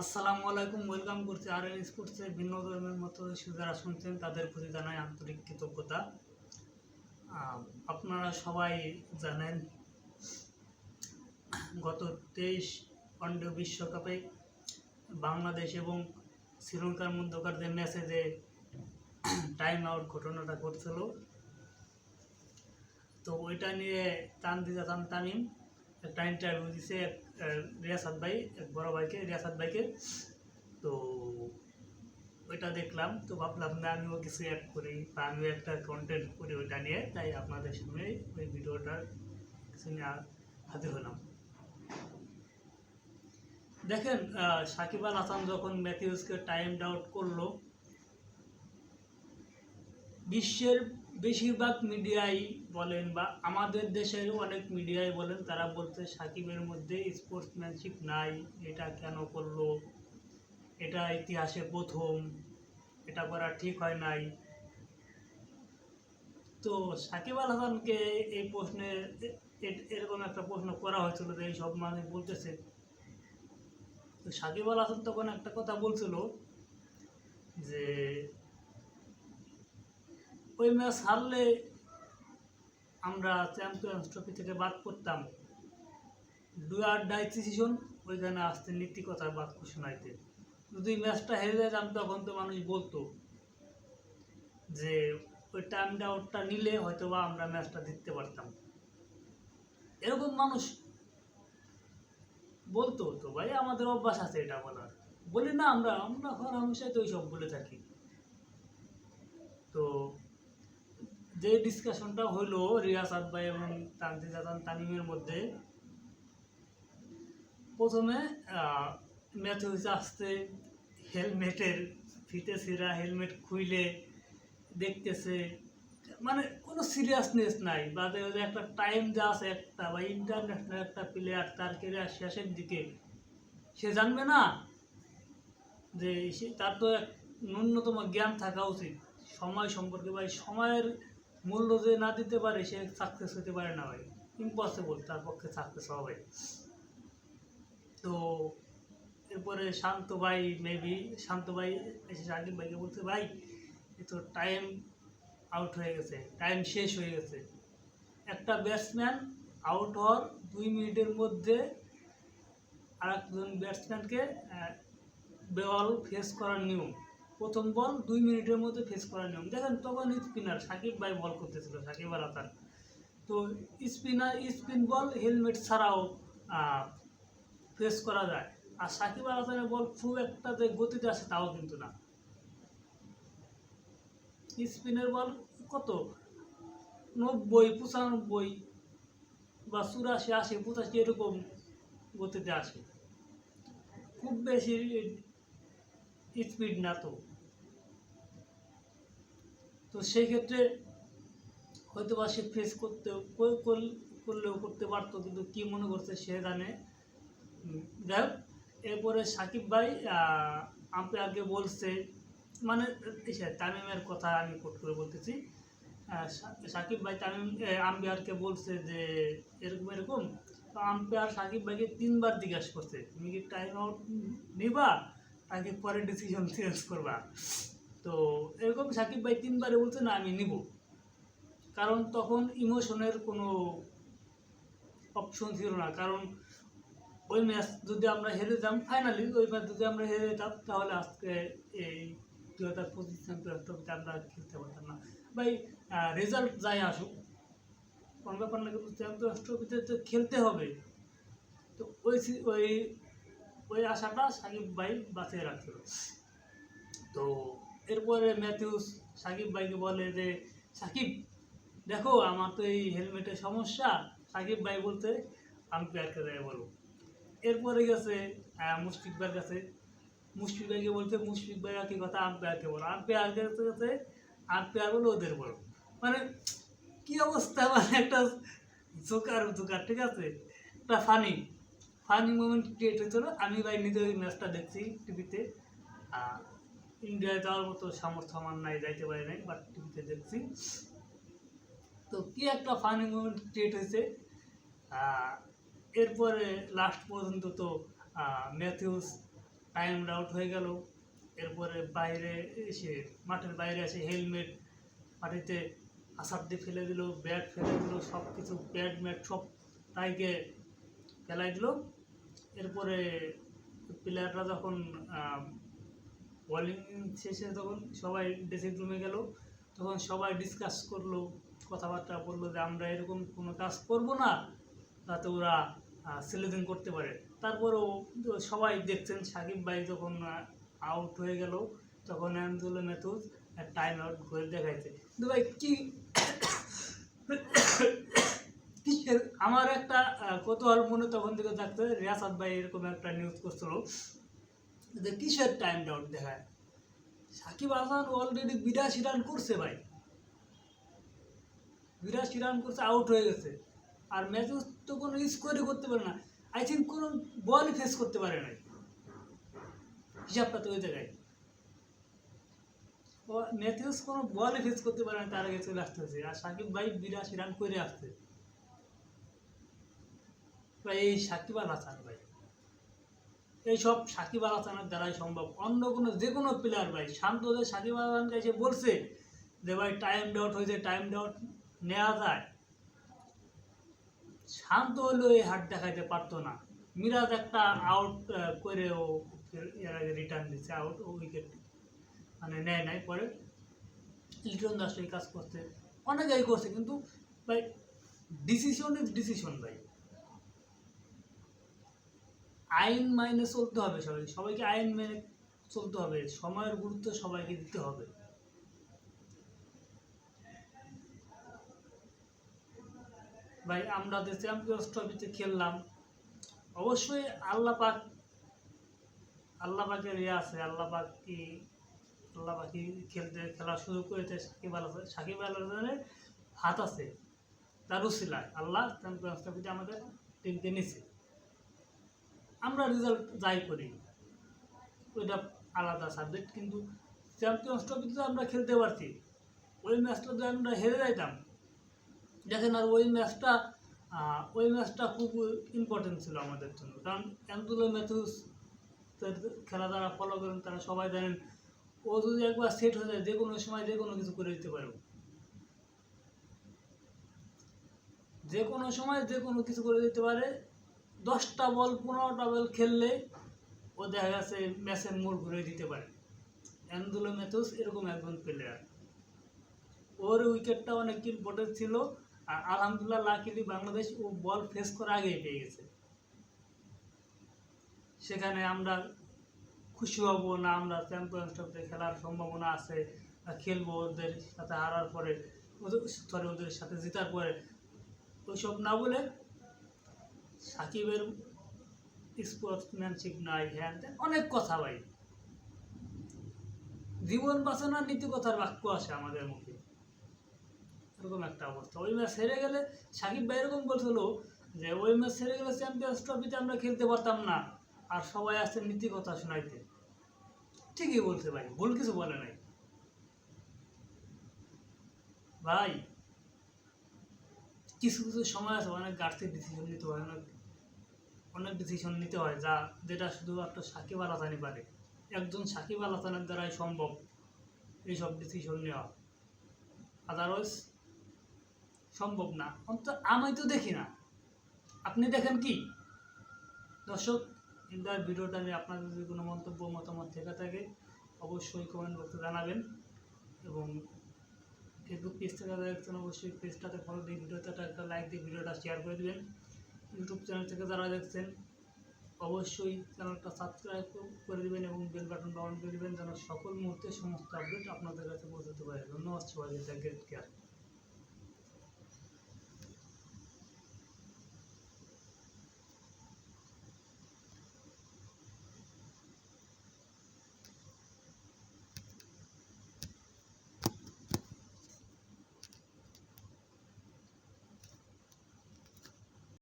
আসসালামু আলাইকুম, ওয়েলকাম করছি আর এন স্পোর্টসে ভিন্ন ধর্মের মতো যারা শুনছেন, তাদের প্রতি জানাই আন্তরিক কৃতজ্ঞতা। আপনারা সবাই জানেন, গত তেইশ ওয়ানডে বিশ্বকাপে বাংলাদেশ এবং শ্রীলঙ্কার মধ্যকার যে ম্যাচে যে টাইম আউট ঘটনাটা ঘটছিল, তো ওইটা নিয়ে তানদিদা তান তামিম একটা ইন্টারভিউ দিছে এক আহ, রিয়াসাত ভাই এক বড় ভাইকে রিয়াসাত ভাইকে। তো ওইটা দেখলাম তো ভাবলাম না আমিও কিছু অ্যাড করি বা আমিও একটা কন্টেন্ট করি ওইটা নিয়ে তাই আপনাদের সামনে ওই ভিডিওটার কিছু নিয়ে হাজির হলাম। দেখেন সাকিব আল হাসান যখন ম্যাথিউসকে টাইম আউট করল বিশ্বের বেশিরভাগ মিডিয়াই বলেন বা আমাদের দেশের অনেক মিডিয়াই বলেন, তারা বলতে সাকিবের মধ্যে স্পোর্টসম্যানশিপ নাই, এটা কেন করল? এটা ইতিহাসে প্রথম, এটা করা ঠিক হয় নাই। তো সাকিব আল হাসানকে এই প্রশ্নে এরকম একটা প্রশ্ন করা হয়েছিল যে এই সব মানুষ বলতেছে। তো সাকিব আল হাসান তখন একটা কথা বলছিল যে ওই ম্যাচ হারলে আমরা চ্যাম্পিয়ন্স ট্রফি থেকে বাদ করতাম ডু আর ডাই ডিসিশন ওইখানে আসতে নীতি কথার বাক্য শোনাইতে যদি ম্যাচটা হেরে যেতাম তখন তো মানুষ বলতো যে ওই টাইম আউটটা নিলে হয়তো বা আমরা ম্যাচটা জিততে পারতাম। এরকম মানুষ বলতো তো ভাই, আমাদের অভ্যাস আছে এটা বলার। বলি না আমরা আমরা হর হামেশাই তো ওইসব বলে থাকি। তো যে ডিসকাশনটা হলো রিয়াসাদ ভাই এবং তানজিদ হাসান তানিমের মধ্যে, প্রথমে ম্যাচ হয়েছে আসতে হেলমেটের, ফিতে ছিঁড়া হেলমেট খুইলে দেখতেছে মানে কোনো সিরিয়াসনেস নাই। বা একটা টাইম যা আছে একটা বা ইন্টারন্যাশনাল একটা প্লেয়ার তার কেরিয়ার শেষের দিকে, সে জানবে না যে সে তার তো এক ন্যূনতম জ্ঞান থাকা উচিত। সময় সম্পর্কে ভাই, সময়ের মূল্য যে না দিতে পারে, সে সাকসেস হতে পারে না ভাই। ইম্পসিবল তার পক্ষে সাকসেস ভাই তো, এরপরে শান্ত ভাই মেবি শান্ত ভাই এসে সাকিব ভাইকে বলছে, ভাই, এ তো টাইম আউট হয়ে গেছে টাইম শেষ হয়ে গেছে। একটা ব্যাটসম্যান আউট হওয়ার দুই মিনিটের মধ্যে আর একজন ব্যাটসম্যানকে বল ফেস করার নিয়ম। প্রথম বল দুই মিনিটের মধ্যে ফেস করার নিয়ম। দেখেন তখন স্পিনার সাকিব ভাই বল করতেছিল, সাকিব আল হাসান তো স্পিনার, স্পিন বল হেলমেট ছাড়াও ফেস করা যায়। আর সাকিব আল হাসানের বল খুব একটা যে গতিতে আসে তাও কিন্তু না। স্পিনের বল কত? নব্বই, পঁচানব্বই বা চুরাশি, আশি, পঁচাশি এরকম গতিতে আসে। খুব বেশি স্পিড না তো। তো সেই ক্ষেত্রে হয়তো বা সে ফেস করতে করলেও করতে পারতো, কিন্তু কি মনে করছে সে জানে। যাই হোক, এরপরে সাকিব ভাই আম্পায়ারকে বলছে মানে তামিমের কথা আমি কোট করে বলতেছি সাকিব ভাই তামিম আম্পায়ারকে বলছে যে এরকম এরকম, তো আম্পায়ার সাকিব ভাইকে তিনবার জিজ্ঞাসা করছে, তুমি কি টাইম আউট নিবা? নাকি পরে ডিসিশন চেঞ্জ করবা? তো এরকম সাকিব ভাই তিনবারে বলছে, না, আমি নিব। কারণ তখন ইমোশনের কোনো অপশন ছিল না। কারণ ওই ম্যাচ যদি আমরা হেরে যেতাম ফাইনালি ওই ম্যাচ যদি আমরা হেরে যেতাম, তাহলে আজকে এই দু হাজার পঁচিশ চ্যাম্পিয়ন ট্রফিতে আমরা খেলতে পারতাম না। ভাই রেজাল্ট যাই আসুক, কোনো ব্যাপার না, কিন্তু চ্যাম্পিয়ন্স ট্রফিতে তো খেলতে হবে। তো ওই ওই ওই আশাটা সাকিব ভাই বাঁচিয়ে রাখছিল। তো এরপরে ম্যাথিউস সাকিব ভাইকে বলে যে, সাকিব, দেখো, আমার তো এই হেলমেটের সমস্যা। সাকিব ভাই বলতে আম্পায়ারকে দেয় বলো এরপরে গেছে মুশফিক ভাইয়ের কাছে। মুশফিক ভাইকে বলতে মুশফিক ভাই একই কথা? আম্পায়ারকে বলো আম্পায়ারকে কাছে আম্পায়ার বলো ওদের বলো মানে কি অবস্থা? মানে একটা জোকার জোকার, ঠিক আছে? একটা ফানি ফানি মোমেন্ট ক্রিয়েট হয়েছিল। আমি ভাই নিজে ওই ম্যাচটা দেখছি টিভিতে ইন্ডিয়ায় যাওয়ার মতো সামর্থ্য আমার নাই, যাইতে পারি নাই বাট টিভিতে দেখছি। তো কি একটা ফানি মোমেন্ট ক্রিয়েট হয়েছে এরপরে লাস্ট পর্যন্ত তো ম্যাথিউস টাইম আউট হয়ে গেল, এরপরে বাইরে এসে, মাঠের বাইরে এসে হেলমেট মাটিতে আসার দিয়ে ফেলে দিল ব্যাট ফেলে দিল সব কিছু ব্যাট ম্যাট সব তাইকে ফেলাই দিল। এরপরে প্লেয়াররা যখন বোলিং শেষে তখন সবাই ড্রেসিং রুমে গেল, তখন সবাই ডিসকাস করল, কথাবার্তা বলল যে আমরা এরকম কোনো কাজ করব না, যাতে ওরা সিলেকশন করতে পারে। তারপরেও সবাই দেখছেন সাকিব ভাই যখন আউট হয়ে গেল, তখন অ্যান্ডুলো মেথুজ টাইম আউট করে দেখাইছে। কিন্তু ভাই কি আমার একটা কৌতূহল মনে তখন থেকে থাকতো রিয়াসাদ ভাই এরকম একটা নিউজ করছিল। যে কিসের টাইম আউট দেখায়। সাকিব হাসান অলরেডি বিরাশি রান করছে ভাই। বিরাশি রান করছে আউট হয়ে গেছে। আর ম্যাচেও তো কোনো স্কোরই করতে পারে না। আই থিঙ্ক কোনো বলই ফেস করতে পারে নাই। হিসাবটা তো ওই জায়গায়। ম্যাথিউস কোনো বলই ফেস করতে পারে না, তার আগে চলে আসতে হয়েছে। আর সাকিব ভাই বিরাশি রান করে আসছে। ভাই, এই সাকিব আল হাসান ভাই। এইসব সাকিব আল হাসানের দ্বারাই সম্ভব। অন্য কোনো, যে কোনো প্লেয়ার ভাই শান্ত যে সাকিব আল হাসানকে এসে বলছে যে ভাই টাইম ডাউট হয়েছে টাইম ডাউট নেওয়া যায়। শান্ত হলেও এই হাট দেখাইতে পারতো না। মিরাজ একটা আউট করে ও এর আগে রিটার্ন দিচ্ছে আউট ও উইকেট মানে নেয় নাই পরে। লিটন দাস এই কাজ করছে, অনেকেই করছে, কিন্তু ভাই ডিসিশন ইজ ডিসিশন ভাই। আইন মাইনে চলতে হবে সবাই, সবাইকে আইন মেনে চলতে হবে, সময়ের গুরুত্ব সবাইকে দিতে হবে। ভাই, আমরা যে চ্যাম্পিয়ন্স ট্রফিতে খেললাম, অবশ্যই আল্লাহ পাক আল্লাহ পাকের ইয়ে আছে আল্লাহ পাক কি আল্লাহ পাকি খেলতে খেলা শুরু করেছে সাকিব আল সাকিব আল হাসানের হাত আছে, তার আল্লাহ চ্যাম্পিয়ন্স ট্রফিতে আমাদের টিমকে নিছে। আমরা রেজাল্ট যাই করি। ওইটা আলাদা সাবজেক্ট কিন্তু চ্যাম্পিয়ন্স ট্রফিতে আমরা খেলতে পারছি। ওই ম্যাচটা যদি আমরা হেরে যাইতাম। দেখেন আর ওই ম্যাচটা ওই ম্যাচটা খুব ইম্পর্টেন্ট ছিল আমাদের জন্য। কারণ অ্যান্ডুলো ম্যাথুস খেলা যারা ফলো করেন, তারা সবাই জানেন, ও যদি একবার সেট হয়ে যায় যে কোনো সময় যে কোনো কিছু করে দিতে পারে যে কোনো সময় যে কোনো কিছু করে দিতে পারে দশটা বল, পনেরোটা বল খেললে ও দেখা গেছে ম্যাচের মোড় ঘুরে দিতে পারে। অ্যান্ডুলো ম্যাথুস এরকম একজন প্লেয়ার ওর উইকেটটা অনেক ইম্পর্টেন্ট ছিল আর আলহামদুলিল্লাহ লাকিলি বাংলাদেশ ও বল ফেস করা আগেই পেয়ে গেছে। সেখানে আমরা খুশি হব না, আমরা চ্যাম্পিয়ন্স ট্রফিতে খেলার সম্ভাবনা আছে খেলব ওদের সাথে হারার পরে, ওদের সরি ওদের সাথে জেতার পরে। ওইসব না বলে সাকিবের স্পোর্টসম্যানশিপ নাই হ্যান অনেক কথা ভাই। জীবন বাঁচানোর নীতি কথার বাক্য আছে আমাদের মুখে। এরকম একটা অবস্থা। ওই ম্যাচ হেরে গেলে সাকিব ভাই এরকম বলছিল যে, ওই ম্যাচ হেরে গেলে চ্যাম্পিয়ন্স ট্রফিতে আমরা খেলতে পারতাম না। আর সবাই আসছে নীতি কথা শোনাইতে। ঠিকই বলছে ভাই, ভুল কিছু বলে নাই। ভাই, কিছু কিছু সময় আছে, অনেক গাড়তে ডিসিশন নিতে হয়, অনেক অনেক ডিসিশন নিতে হয় যা, যেটা শুধুমাত্র সাকিব আল হাসানই পারে। একজন সাকিব আল হাসানের দ্বারাই সম্ভব এইসব ডিসিশন নেওয়া। আদারওয়াইজ সম্ভব না। অন্তত আমি তো দেখি না। আপনি দেখেন কি? দর্শক ইন্টার ভিডিওটা নিয়ে আপনাদের যদি কোনো মন্তব্য, মতামত থেকে থাকে, অবশ্যই কমেন্ট বক্সে জানাবেন এবং ফেসবুক পেজ থেকে দেখছেন, অবশ্যই পেজটাতে ফলো দিয়ে ভিডিওতে একটা লাইক দিয়ে ভিডিওটা শেয়ার করে দেবেন। ইউটিউব চ্যানেল থেকে যারা দেখছেন, অবশ্যই চ্যানেলটা সাবস্ক্রাইব করে দেবেন এবং বেল বাটন অন করে দেবেন যেন সকল মুহূর্তে সমস্ত আপডেট আপনাদের কাছে পৌঁছাতে পারে। ধন্যবাদ সবাইকে। Great care